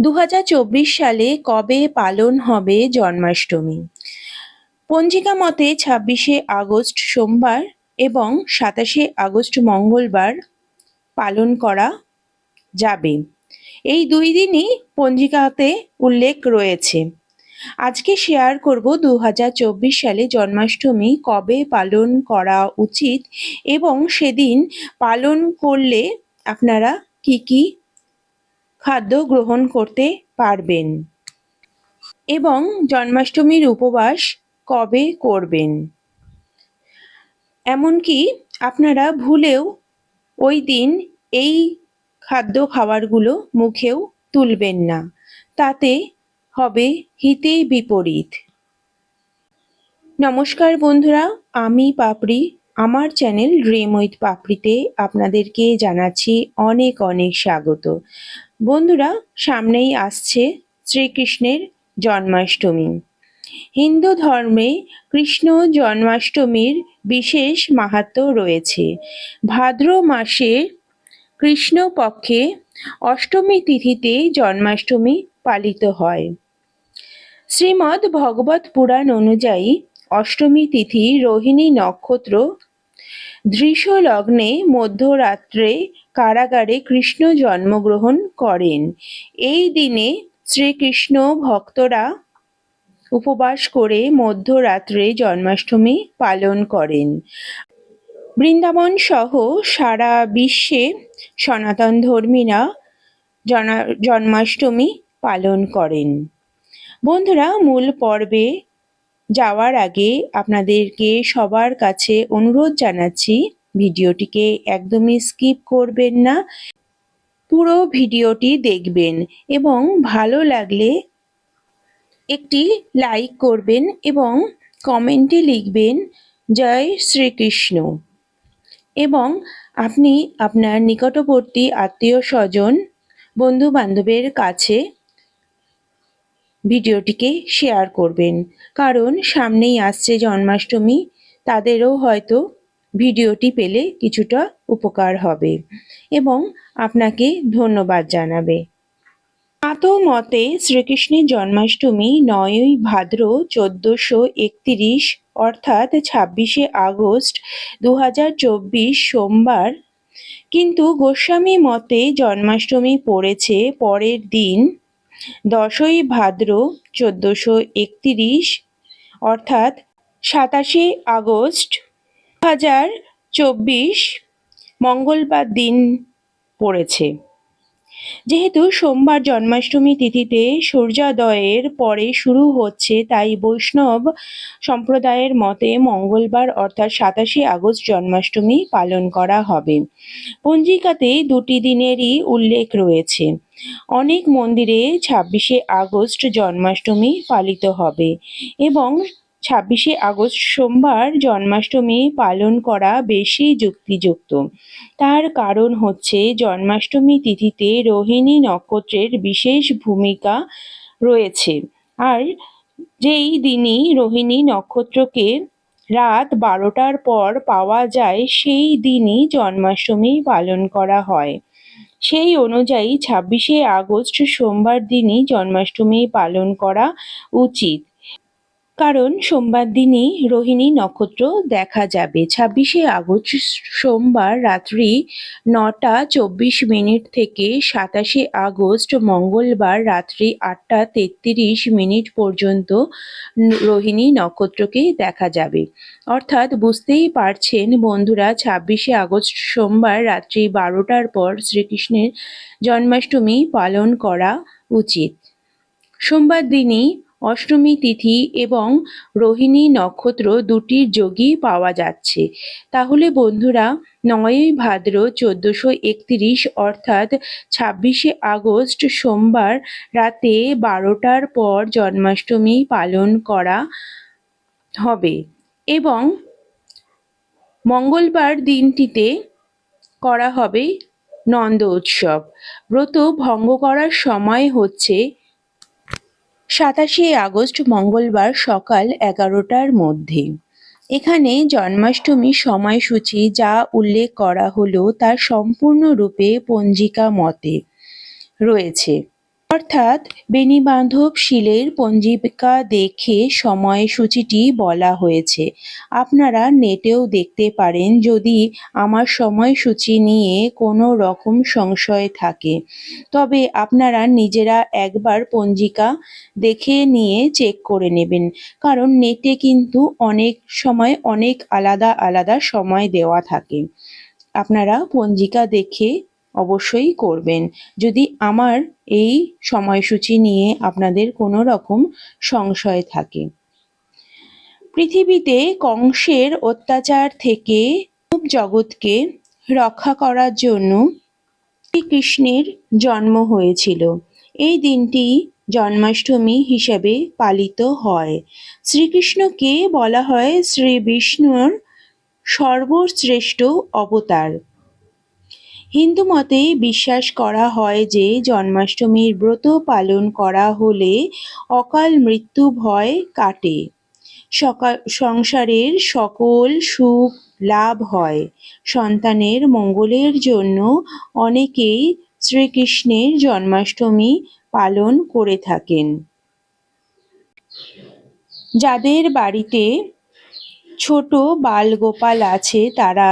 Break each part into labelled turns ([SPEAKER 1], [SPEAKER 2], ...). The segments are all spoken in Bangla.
[SPEAKER 1] দু হাজার চব্বিশ সালে কবে পালন হবে জন্মাষ্টমী? পঞ্জিকা মতে ছাব্বিশে আগস্ট সোমবার এবং সাতাশে আগস্ট মঙ্গলবার পালন করা যাবে। এই দুই দিনই পঞ্জিকাতে উল্লেখ রয়েছে। আজকে শেয়ার করব দু হাজার চব্বিশ সালে জন্মাষ্টমী কবে পালন করা উচিত এবং সেদিন পালন করলে আপনারা কি কি খাদ্য গ্রহণ করতে পারবেন এবং জন্মাষ্টমীর উপবাস কবে করবেন। এমনকি আপনারা ভুলেও ওই দিন এই খাদ্য খাবারগুলো মুখেও তুলবেন না, তাতে হবে হিতে বিপরীত। নমস্কার বন্ধুরা, আমি পাপড়ি। আমার চ্যানেল ড্রিম উইথ পাপড়িতে আপনাদেরকে জানাচ্ছি অনেক অনেক স্বাগত। বন্ধুরা, সামনেই আসছে শ্রীকৃষ্ণের জন্মাষ্টমী। হিন্দু ধর্মে কৃষ্ণ জন্মাষ্টমীর বিশেষ মাহাত্ম রয়েছে। ভাদ্র মাসে কৃষ্ণপক্ষে অষ্টমী তিথিতে জন্মাষ্টমী পালিত হয়। শ্রীমদ্ ভগবত পুরাণ অনুযায়ী অষ্টমী তিথি রোহিণী নক্ষত্র দৃশ লগ্নে মধ্যরাত্রে কারাগারে কৃষ্ণ জন্মগ্রহণ করেন। এই দিনে শ্রীকৃষ্ণ ভক্তরা উপবাস করে মধ্যরাত্রে জন্মাষ্টমী পালন করেন। বৃন্দাবন সহ সারা বিশ্বে সনাতন ধর্মীরা জন্মাষ্টমী পালন করেন। বন্ধুরা, মূল পর্বে যাওয়ার আগে আপনাদেরকে সবার কাছে অনুরোধ জানাচ্ছি ভিডিওটিকে একদমই স্কিপ করবেন না। পুরো ভিডিওটি দেখবেন এবং ভালো লাগলে একটি লাইক করবেন এবং কমেন্টে লিখবেন, জয় শ্রীকৃষ্ণ। এবং আপনি আপনার নিকটবর্তী আত্মীয় স্বজন বন্ধু বান্ধবের কাছে ভিডিওটিকে শেয়ার করবেন। কারণ সামনেই আসছে জন্মাষ্টমী, তাদেরও হয়তো ভিডিওটি পেলে কিছুটা উপকার হবে এবং আপনাকে ধন্যবাদ জানাবে। আত মতে শ্রীকৃষ্ণের জন্মাষ্টমী নয়ই ভাদ্র চোদ্দশো একত্রিশ, অর্থাৎ ছাব্বিশে আগস্ট দু হাজার চব্বিশ সোমবার, কিন্তু গোস্বামী মতে জন্মাষ্টমী পড়েছে পরের দিন, দশই ভাদ্র চোদ্দোশো একতিরিশ, অর্থাৎ সাতাশে আগস্ট হাজার চব্বিশ মঙ্গলবার দিন পড়েছে। যেহেতু সোমবার জন্মাষ্টমী তিথিতে সূর্যোদয়ের পরে শুরু হচ্ছে, তাই বৈষ্ণব সম্প্রদায়ের মতে মঙ্গলবার অর্থাৎ সাতাশে আগস্ট জন্মাষ্টমী পালন করা হবে। পঞ্জিকাতে দুটি দিনেরই উল্লেখ রয়েছে। অনেক মন্দিরে ছাব্বিশে আগস্ট জন্মাষ্টমী পালিত হবে এবং ছাব্বিশে আগস্ট সোমবার জন্মাষ্টমী পালন করা বেশি যুক্তিযুক্ত। তার কারণ হচ্ছে জন্মাষ্টমী তিথিতে রোহিণী নক্ষত্রের বিশেষ ভূমিকা রয়েছে। আর যেই দিনই রোহিণী নক্ষত্রকে রাত বারোটার পর পাওয়া যায়, সেই দিনই জন্মাষ্টমী পালন করা হয়। সেই অনুযায়ী ছাব্বিশে আগস্ট সোমবার দিনই জন্মাষ্টমী পালন করা উচিত। কারণ সোমবার দিনই রোহিণী নক্ষত্র দেখা যাবে। ছাব্বিশে আগস্ট সোমবার রাত্রি নটা চব্বিশ মিনিট থেকে সাতাশে আগস্ট মঙ্গলবার রাত্রি আটটা তেত্রিশ মিনিট পর্যন্ত রোহিণী নক্ষত্রকে দেখা যাবে। অর্থাৎ বুঝতেই পারছেন বন্ধুরা, ছাব্বিশে আগস্ট সোমবার রাত্রি বারোটার পর শ্রীকৃষ্ণের জন্মাষ্টমী পালন করা উচিত। সোমবার দিনই অষ্টমী তিথি এবং রোহিণী নক্ষত্র দুটির যোগই পাওয়া যাচ্ছে। তাহলে বন্ধুরা, নয়ই ভাদ্র চোদ্দোশো একত্রিশ অর্থাৎ ছাব্বিশে আগস্ট সোমবার রাতে বারোটার পর জন্মাষ্টমী পালন করা হবে এবং মঙ্গলবার দিনটিতে করা হবে নন্দ উৎসব। ব্রত ভঙ্গ করার সময় হচ্ছে সাতাশে আগস্ট মঙ্গলবার সকাল এগারোটার মধ্যে। এখানে জন্মাষ্টমী সময়সূচি যা উল্লেখ করা হলো তা সম্পূর্ণরূপে পঞ্জিকা মতে রয়েছে। অর্থাৎ বেণীবান্ধব শিলের পঞ্জিকা দেখে সময়সূচিটি বলা হয়েছে। আপনারা নেটেও দেখতে পারেন যদি আমার সময়সূচি নিয়ে কোনো রকম সংশয় থাকে। তবে আপনারা নিজেরা একবার পঞ্জিকা দেখে নিয়ে চেক করে নেবেন, কারণ নেটে কিন্তু অনেক সময় অনেক আলাদা আলাদা সময় দেওয়া থাকে। আপনারা পঞ্জিকা দেখে অবশ্যই করবেন। যদি আমার এই সময়সূচি নিয়ে আপনাদের কোনো রকম সংশয় থাকে। পৃথিবীতে কংসের অত্যাচার থেকে জগৎকে রক্ষা করার জন্য শ্রীকৃষ্ণের জন্ম হয়েছিল। এই দিনটি জন্মাষ্টমী হিসাবে পালিত হয়। শ্রীকৃষ্ণকে বলা হয় শ্রী বিষ্ণুর সর্বশ্রেষ্ঠ অবতার। হিন্দু মতে বিশ্বাস করা হয় যে জন্মাষ্টমীর ব্রত পালন করা হলে অকাল মৃত্যু ভয় কাটে। সকাল সংসারের সকল সুখ লাভ হয়। সন্তানের মঙ্গলের জন্য অনেকেই শ্রীকৃষ্ণের জন্মাষ্টমী পালন করে থাকেন। যাদের বাড়িতে ছোট বালগোপাল আছে তারা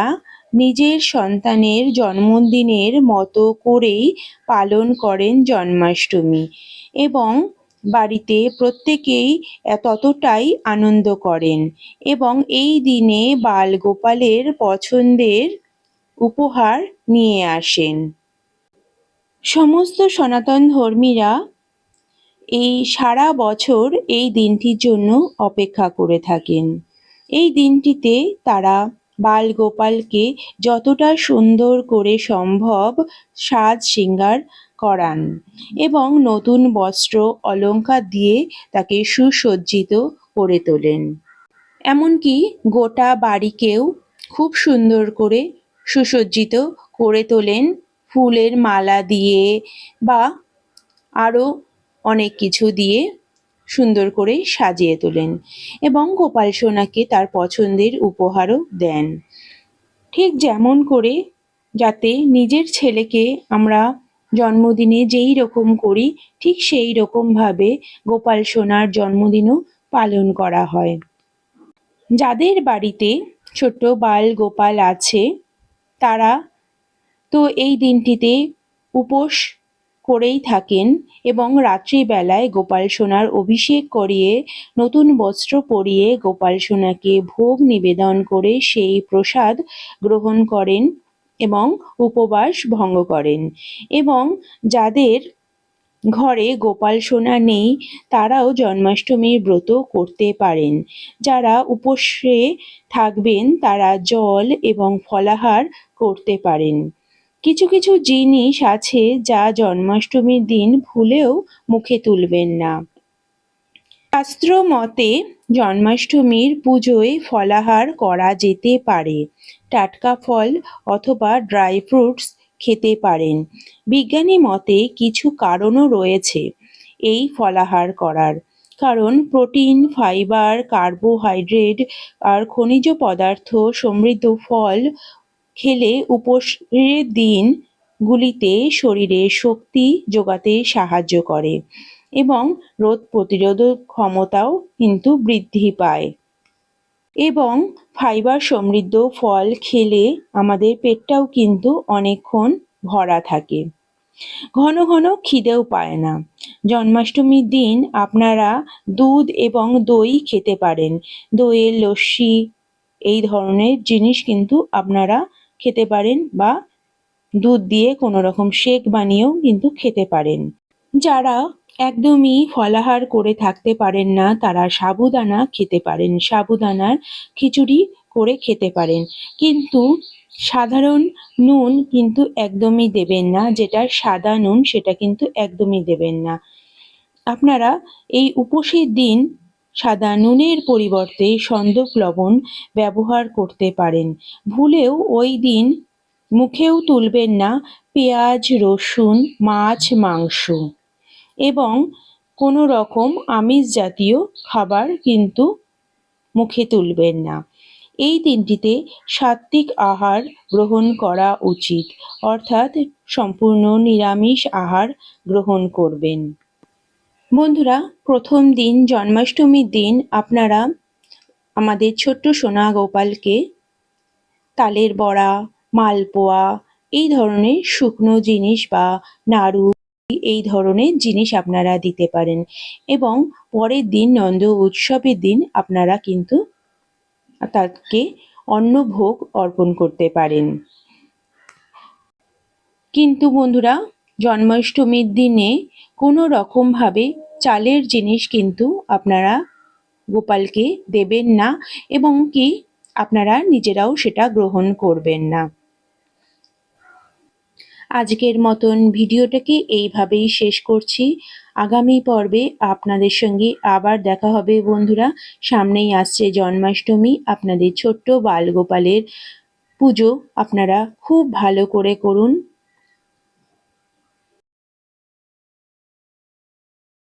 [SPEAKER 1] নিজের সন্তানের জন্মদিনের মতো করেই পালন করেন জন্মাষ্টমী এবং বাড়িতে প্রত্যেকেই ততটাই আনন্দ করেন এবং এই দিনে বালগোপালের পছন্দের উপহার নিয়ে আসেন। সমস্ত সনাতন ধর্মীরা এই সারা বছর এই দিনটির জন্য অপেক্ষা করে থাকেন। এই দিনটিতে তারা বালগোপালকে যতটা সুন্দর করে সম্ভব সাজ শৃঙ্গার করান এবং নতুন বস্ত্র অলংকার দিয়ে তাকে সুসজ্জিত করে তোলেন। এমনকি গোটা বাড়িকেও খুব সুন্দর করে সুসজ্জিত করে তোলেন। ফুলের মালা দিয়ে বা আরও অনেক কিছু দিয়ে সুন্দর করে সাজিয়ে তোলেন এবং গোপাল সোনাকে তার পছন্দের উপহারও দেন। ঠিক যেমন করে যাতে নিজের ছেলেকে আমরা জন্মদিনে যেই রকম করি, ঠিক সেই রকমভাবে গোপাল সোনার জন্মদিনও পালন করা হয়। যাদের বাড়িতে ছোট্ট বাল গোপাল আছে, তারা তো এই দিনটিতে উপোস করেই থাকেন এবং রাত্রিবেলায় গোপাল সোনার অভিষেক করিয়ে নতুন বস্ত্র পরিয়ে গোপাল সোনাকে ভোগ নিবেদন করে সেই প্রসাদ গ্রহণ করেন এবং উপবাস ভঙ্গ করেন। এবং যাদের ঘরে গোপাল সোনা নেই, তারাও জন্মাষ্টমীর ব্রত করতে পারেন। যারা উপসে থাকবেন, তারা জল এবং ফলাহার করতে পারেন। কিছু কিছু জিনিস আছে যা জন্মাষ্টমীর দিন ভুলেও মুখে তুলবেন না। শাস্ত্র মতে জন্মাষ্টমীর পুজোয় ফলাহার করা যেতে পারে। টাটকা ফল অথবা ড্রাই ফ্রুটস খেতে পারেন। বিজ্ঞানী মতে কিছু কারণও রয়েছে এই ফলাহার করার। কারণ প্রোটিন, ফাইবার, কার্বোহাইড্রেট আর খনিজ পদার্থ সমৃদ্ধ ফল খেলে উপোসের দিনগুলিতে শরীরে শক্তি যোগাতে সাহায্য করে এবং রোগ প্রতিরোধক ক্ষমতাও কিন্তু বৃদ্ধি পায়। এবং ফাইবার সমৃদ্ধ ফল খেলে আমাদের পেটটাও কিন্তু অনেকক্ষণ ভরা থাকে। ঘন ঘন খিদেও পায় না। জন্মাষ্টমীর দিন আপনারা দুধ এবং দই খেতে পারেন। দইয়ের লস্যি, এই ধরনের জিনিস কিন্তু আপনারা খেতে পারেন বা দুধ দিয়ে কোনো রকম শেক বানিয়েও কিন্তু খেতে পারেন। যারা একদমই ফলাহার করে থাকতে পারেন না, তারা সাবুদানা খেতে পারেন। সাবুদানার খিচুড়ি করে খেতে পারেন। কিন্তু সাধারণ নুন কিন্তু একদমই দেবেন না যেটা সাদা নুন সেটা কিন্তু একদমই দেবেন না। আপনারা এই উপোসের দিন সাদা নুনের পরিবর্তে সন্দক লবণ ব্যবহার করতে পারেন। ভুলেও ওই দিন মুখেও তুলবেন না পেঁয়াজ, রসুন, মাছ, মাংস এবং কোনো রকম আমিষ জাতীয় খাবার কিন্তু মুখে তুলবেন না। এই দিনটিতে সাত্ত্বিক আহার গ্রহণ করা উচিত, অর্থাৎ সম্পূর্ণ নিরামিষ আহার গ্রহণ করবেন। বন্ধুরা, প্রথম দিন, জন্মাষ্টমীর দিন আপনারা আমাদের ছোট্ট সোনা গোপালকে তালের বড়া, মালপোয়া, এই ধরনের শুকনো জিনিস বা নাড়ু, এই ধরনের জিনিস আপনারা দিতে পারেন। এবং পরের দিন, নন্দ উৎসবের দিন আপনারা কিন্তু তাকে অন্নভোগ অর্পণ করতে পারেন। কিন্তু বন্ধুরা জন্মাষ্টমীর দিনে কোনো রকমভাবে চালের জিনিস কিন্তু আপনারা গোপালকে দেবেন না এবং কি আপনারা নিজেরাও সেটা গ্রহণ করবেন না। আজকের মতন ভিডিওটাকে এইভাবেই শেষ করছি। আগামী পর্বে আপনাদের সঙ্গে আবার দেখা হবে বন্ধুরা। সামনেই আসছে জন্মাষ্টমী, আপনাদের ছোট্ট বালগোপালের পুজো। আপনারা খুব ভালো করে করুন।